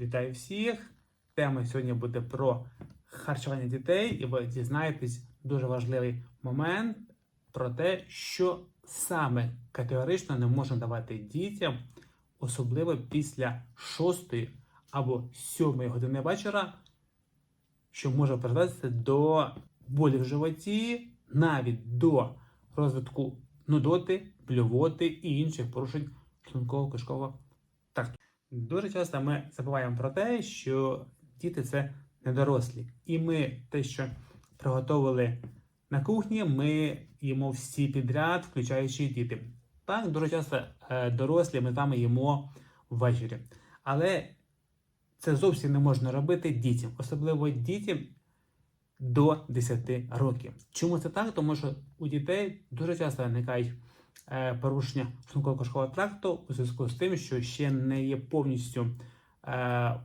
Вітаю всіх! Тема сьогодні буде про харчування дітей, і ви дізнаєтесь дуже важливий момент про те, що саме категорично не можна давати дітям, особливо після 6 або 7 години вечора, що може призвести до болі в животі, навіть до розвитку нудоти, блювоти і інших порушень шлунково-кишкового тракту. Дуже часто ми забуваємо про те, що діти це не дорослі. І ми те, що приготували на кухні, ми їмо всі підряд, включаючи діти. Так, дуже часто е, дорослі ми там їмо ввечері. Але це зовсім не можна робити дітям, особливо дітям до 10 років. Чому це так? Тому що у дітей дуже часто виникають порушення шлунково-кишкового тракту у зв'язку з тим, що ще не є повністю е,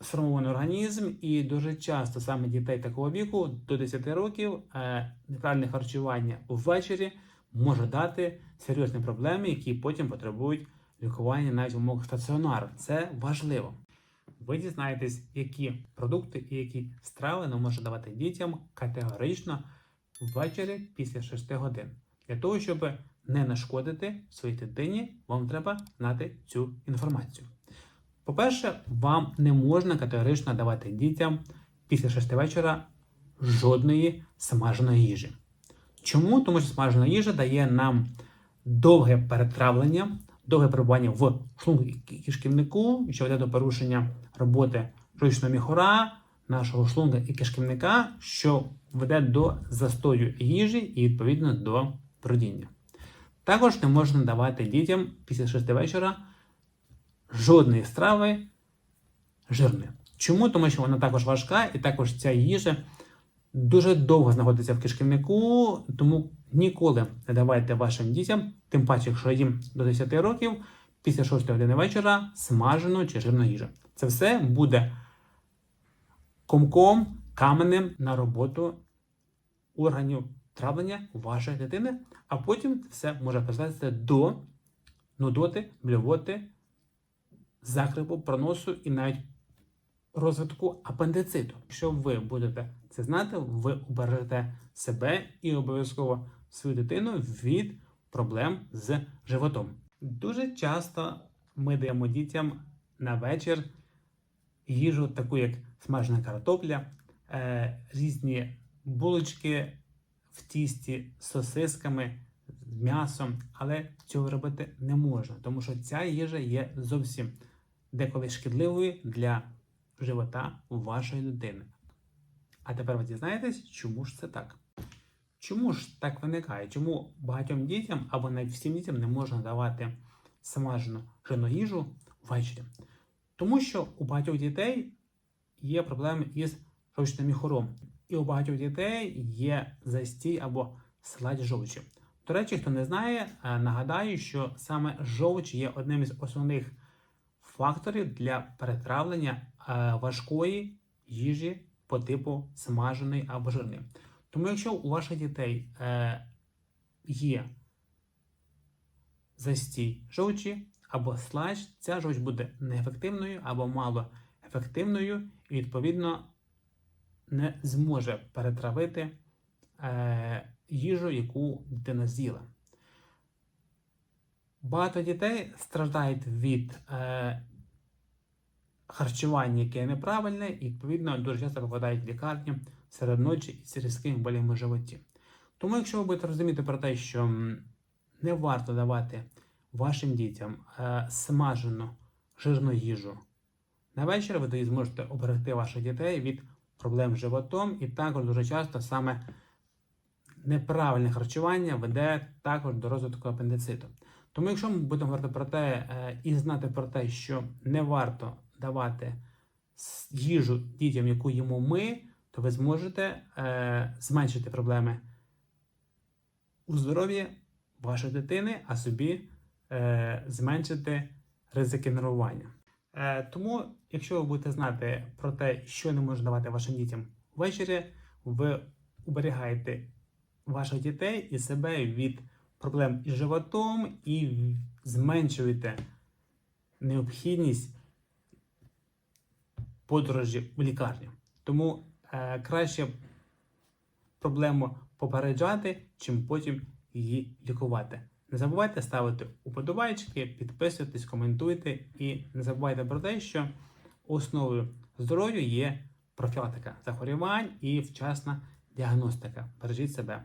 сформований організм, і дуже часто саме дітей такого віку до 10 років е, неправильне харчування ввечері може дати серйозні проблеми, які потім потребують лікування навіть в умовах стаціонару. Це важливо. Ви дізнаєтесь, які продукти і які страви не може давати дітям категорично ввечері після 6 годин. Для того, щоб не нашкодити своїй дитині, вам треба знати цю інформацію. По-перше, вам не можна категорично давати дітям після 6 вечора жодної смаженої їжі. Чому? Тому що смажена їжа дає нам довге перетравлення, довге перебування в шлунку кишківнику, що веде до порушення роботи жовчного міхура, нашого шлунка і кишківника, що веде до застою їжі і відповідно до бродіння. Також не можна давати дітям після 6 вечора жодної страви жирної. Чому? Тому що вона також важка, і також ця їжа дуже довго знаходиться в кишківнику, тому ніколи не давайте вашим дітям, тим паче, якщо їм до 10 років, після 6 години вечора смажену чи жирну їжу. Це все буде комком, каменем на роботу органів травлення вашої дитини, а потім все може призвести до нудоти, блювоти, закрипу, проносу і навіть розвитку апендициту. Якщо ви будете це знати, ви убережете себе і обов'язково свою дитину від проблем з животом. Дуже часто ми даємо дітям на вечір їжу, таку як смажена картопля, е, різні булочки в тісті з сосисками, з м'ясом, але цього робити не можна, тому що ця їжа є зовсім деколи шкідливою для живота вашої дитини. А тепер ви дізнаєтесь, чому ж це так? Чому ж так виникає? Чому багатьом дітям або навіть всім дітям не можна давати смажену жирну їжу ввечері? Тому що у багатьох дітей є проблеми із жовчним міхуром. І у багатьох дітей є застій або сладь жовчі. До речі, хто не знає, е, нагадаю, що саме жовч є одним із основних факторів для перетравлення е, важкої їжі по типу смаженої або жирної. Тому, якщо у ваших дітей е, є застій жовчі або слач, ця жовч буде неефективною або мало ефективною, і відповідно не зможе перетравити е, їжу, яку дитина з'їла. Багато дітей страждають від е, харчування, яке неправильне, і відповідно дуже часто попадають в лікарню серед ночі з різкими болями в животі. Тому, якщо ви будете розуміти про те, що не варто давати вашим дітям е, смажену жирну їжу на вечір, ви тоді зможете оберегти ваших дітей від проблем з животом, і також дуже часто саме неправильне харчування веде також до розвитку апендициту. Тому, якщо ми будемо говорити про те е, і знати про те, що не варто давати їжу дітям, яку їмо ми, то ви зможете е, зменшити проблеми у здоров'ї вашої дитини, а собі е, зменшити ризики нервування. Е, тому, якщо ви будете знати про те, що не можна давати вашим дітям ввечері, ви уберігаєте ваших дітей і себе від проблем із животом і зменшуєте необхідність подорожі в лікарню. Тому е, краще проблему попереджати, чим потім її лікувати. Не забувайте ставити уподобайки, підписуйтесь, коментуйте і не забувайте про те, що основою здоров'я є профілактика захворювань і вчасна діагностика. Бережіть себе.